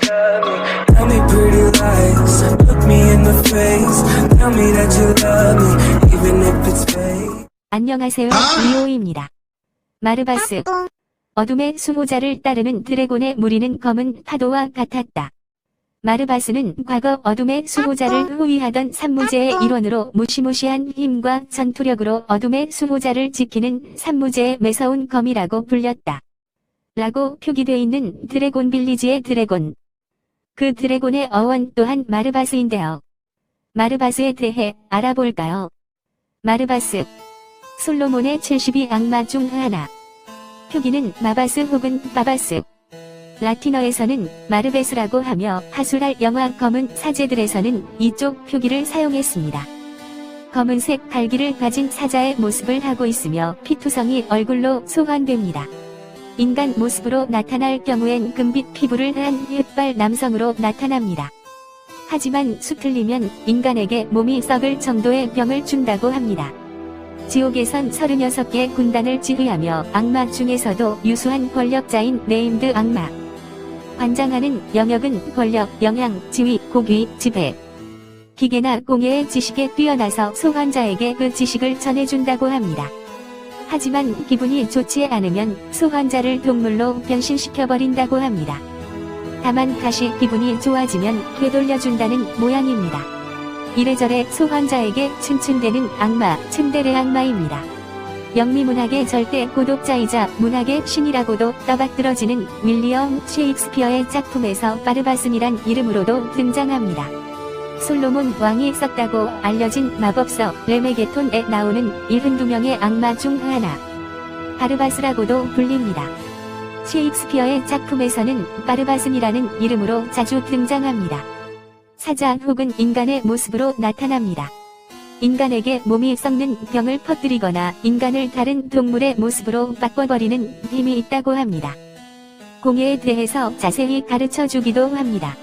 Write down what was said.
Tell me pretty lies, look me in the face. Tell me that you love me, even if it's fake. 안녕하세요. 리오입니다. 마르바스. 어둠의 수호자를 따르는 드래곤의 무리는 검은 파도와 같았다. 마르바스는 과거 어둠의 수호자를 호위하던 산무제의 일원으로 무시무시한 힘과 전투력으로 어둠의 수호자를 지키는 산무제의 매서운 검이라고 불렸다. 라고 표기되어 있는 드래곤 빌리지의 드래곤. 그 드래곤의 어원 또한 마르바스인데요. 마르바스에 대해 알아볼까요? 마르바스. 솔로몬의 72 악마 중 하나. 표기는 마바스 혹은 바바스. 라틴어에서는 마르베스라고 하며 하술할 영화 검은 사제들에서는 이쪽 표기를 사용했습니다. 검은색 갈기를 가진 사자의 모습을 하고 있으며 피투성이 얼굴로 소환됩니다. 인간 모습으로 나타날 경우엔 금빛 피부를 한 흑발 남성으로 나타납니다. 하지만 수틀리면 인간에게 몸이 썩을 정도의 병을 준다고 합니다. 지옥에선 36개 군단을 지휘하며 악마 중에서도 유수한 권력자인 네임드 악마. 관장하는 영역은 권력, 영향, 지위, 고귀, 지배. 기계나 공예의 지식에 뛰어나서 소환자에게 그 지식을 전해준다고 합니다. 하지만 기분이 좋지 않으면 소환자를 동물로 변신시켜버린다고 합니다. 다만 다시 기분이 좋아지면 되돌려준다는 모양입니다. 이래저래 소환자에게 춘춘대는 악마, 츤데레 악마입니다. 영미문학의 절대 고독자이자 문학의 신이라고도 떠받들어지는 윌리엄 셰익스피어의 작품에서 바르바슨이란 이름으로도 등장합니다. 솔로몬 왕이 썼다고 알려진 마법서 레메게톤에 나오는 72명의 악마 중 하나. 바르바스라고도 불립니다. 셰익스피어의 작품에서는 바르바슨이라는 이름으로 자주 등장합니다. 사자 혹은 인간의 모습으로 나타납니다. 인간에게 몸이 썩는 병을 퍼뜨리거나 인간을 다른 동물의 모습으로 바꿔버리는 힘이 있다고 합니다. 공예에 대해서 자세히 가르쳐 주기도 합니다.